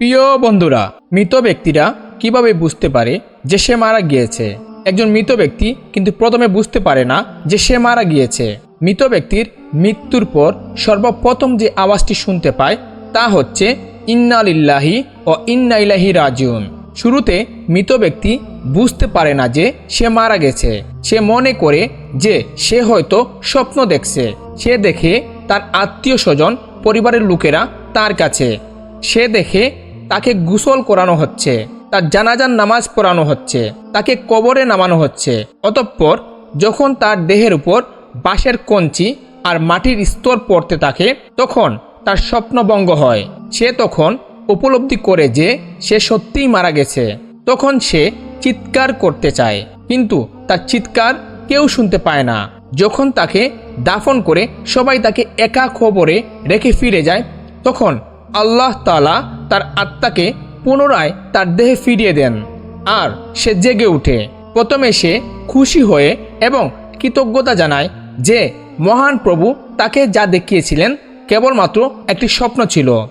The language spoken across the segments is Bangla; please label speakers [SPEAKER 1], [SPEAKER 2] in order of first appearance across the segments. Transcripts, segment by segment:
[SPEAKER 1] প্রিয় বন্ধুরা, মৃত ব্যক্তিরা কীভাবে বুঝতে পারে যে সে মারা গিয়েছে? একজন মৃত ব্যক্তি কিন্তু প্রথমে বুঝতে পারে না যে সে মারা গিয়েছে। মৃত ব্যক্তির মৃত্যুর পর সর্বপ্রথম যে আওয়াজটি শুনতে পায় তা হচ্ছে ইন্নালিল্লাহি ও ইন্নাইলাহি রাজিউন। শুরুতে মৃত ব্যক্তি বুঝতে পারে না যে সে মারা গেছে। সে মনে করে যে সে হয়তো স্বপ্ন দেখছে। সে দেখে তার আত্মীয় স্বজন, পরিবারের লোকেরা তার কাছে। সে দেখে তাকে গুসল করানো হচ্ছে, তার জানাজান নামাজ পড়ানো হচ্ছে, তাকে কবরে নামানো হচ্ছে। অতঃপর যখন তার দেহের উপর বাঁশের কঞ্চি আর মাটির স্তর পড়তে থাকে, তখন তার স্বপ্নভঙ্গ হয়। সে তখন উপলব্ধি করে যে সে সত্যিই মারা গেছে। তখন সে চিৎকার করতে চায়, কিন্তু তার চিৎকার কেউ শুনতে পায় না। যখন তাকে দাফন করে সবাই তাকে একা খবরে রেখে ফিরে যায়, তখন আল্লাহ তালা তার আত্মাকে পুনরায় তার দেহে ফিরিয়ে দেন আর সে জেগে উঠে। প্রথমে সে খুশি হয়ে এবং কৃতজ্ঞতা জানায় যে, মহান প্রভু তাকে যা দেখিয়েছিলেন কেবলমাত্র একটি স্বপ্ন ছিল।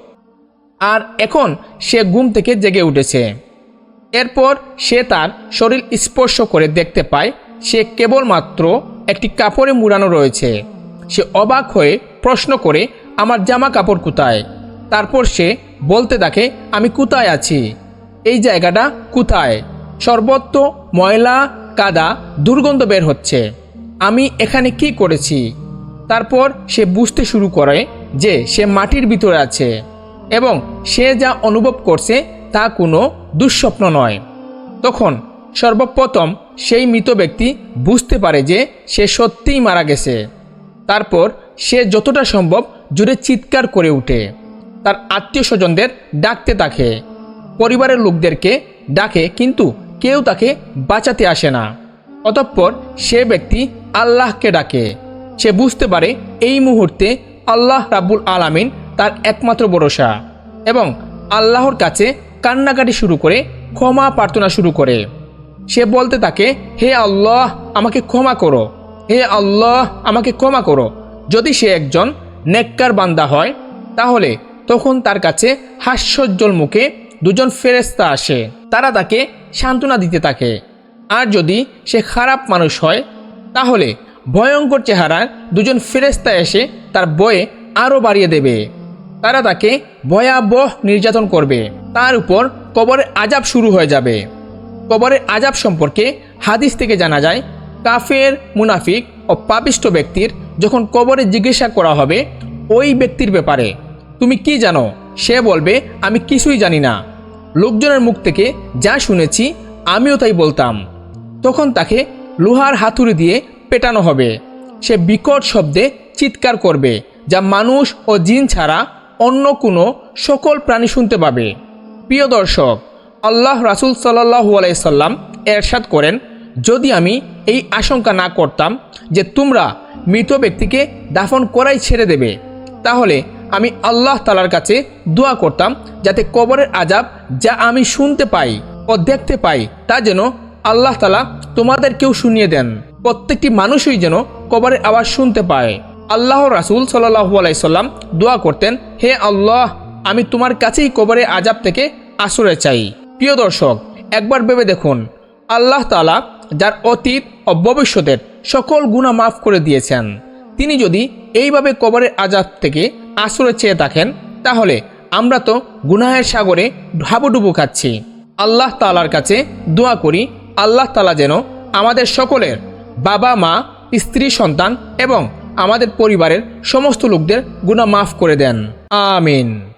[SPEAKER 1] আর এখন সে ঘুম থেকে জেগে উঠেছে। এরপর সে তার শরীর স্পর্শ করে দেখতে পায়, সে কেবলমাত্র একটি কাপড়ে মুড়ানো রয়েছে। সে অবাক হয়ে প্রশ্ন করে, আমার জামা কাপড় কোথায়? তারপর সে বলতে থাকে, আমি কোথায় আছি? এই জায়গাটা কোথায়? সর্বত্র ময়লা, কাদা, দুর্গন্ধ বের হচ্ছে। আমি এখানে কি করেছি? তারপর সে বুঝতে শুরু করে যে সে মাটির ভিতরে আছে এবং সে যা অনুভব করছে তা কোনো দুঃস্বপ্ন নয়। তখন সর্বপ্রথম সেই মৃত ব্যক্তি বুঝতে পারে যে সে সত্যিই মারা গেছে। তারপর সে যতটা সম্ভব জুড়ে চিৎকার করে ওঠে। তার আত্মীয় স্বজনদের ডাকতে থাকে। পরিবারের লোকদেরকে ডাকে, কিন্তু কেউ তাকে বাঁচাতে আসে না। অতঃপর সে ব্যক্তি আল্লাহকে ডাকে। সে বুঝতে পারে এই মুহূর্তে আল্লাহ রাব্বুল আলামিন তার একমাত্র ভরসা এবং আল্লাহর কাছে কান্নাকাটি শুরু করে ক্ষমা প্রার্থনা শুরু করে। সে বলতে থাকে, হে আল্লাহ, আমাকে ক্ষমা করো। হে আল্লাহ, আমাকে ক্ষমা করো। যদি সে একজন নেককার বান্দা হয়, তাহলে তখন তার কাছে হাস্যজ্জ্বল মুখে দুজন ফেরেস্তা আসে। তারা তাকে সান্ত্বনা দিতে থাকে। আর যদি সে খারাপ মানুষ হয়, তাহলে ভয়ঙ্কর চেহারার দুজন ফেরেস্তা এসে তার বয়ে আরও বাড়িয়ে দেবে। তারা তাকে ভয়াবহ নির্যাতন করবে। তার উপর কবরের আজাব শুরু হয়ে যাবে। কবরের আজাব সম্পর্কে হাদিস থেকে জানা যায়, কাফের, মুনাফিক ও পাপিষ্ট ব্যক্তির যখন কবরে জিজ্ঞাসা করা হবে, ওই ব্যক্তির ব্যাপারে তুমি কি জানো? সে বলবে, আমি কিছুই জানি না। লোকজনের মুখ থেকে যা শুনেছি, আমিও তাই বলতাম। তখন তাকে লোহার হাতুড়ি দিয়ে পেটানো হবে। সে বিকট শব্দে চিৎকার করবে, যা মানুষ ও জিন ছাড়া অন্য কোনো সকল প্রাণী শুনতে পাবে। প্রিয় দর্শক, আল্লাহ রাসুল সাল্লাহু আলাইসাল্লাম এরশাদ করেন, যদি আমি এই আশঙ্কা না করতাম যে তোমরা মৃত ব্যক্তিকে দাফন করাই ছেড়ে দেবে তাহলে আমি আল্লাহ তালার কাছে দোয়া করতাম যাতে কবরের আজাব যা আমি শুনতে পাই ও দেখতে পাই তা যেন আল্লাহ তালা তোমাদেরকেও শুনিয়ে দেন। প্রত্যেকটি মানুষই যেন কবরের আওয়াজ শুনতে পায়। আল্লাহ রাসুল সাল্লাহু আলাইসাল্লাম দোয়া করতেন, হে আল্লাহ, আমি তোমার কাছেই কবরের আজাব থেকে আশ্রয় চাই। প্রিয় দর্শক, একবার ভেবে দেখুন, আল্লাহ তালা যার অতীত ও ভবিষ্যতের সকল গুণা মাফ করে দিয়েছেন। তিনি যদি এইভাবে কবরের আজাদ থেকে আশ্রয় চেয়ে থাকেন, তাহলে আমরা তো গুনাহের সাগরে ঢাবুডুবু খাচ্ছি। আল্লাহ তালার কাছে দোয়া করি, আল্লাহ তালা যেন আমাদের সকলের বাবা, মা, স্ত্রী, সন্তান এবং আমাদের পরিবারের সমস্ত লোকদের গুণা মাফ করে দেন। আমিন।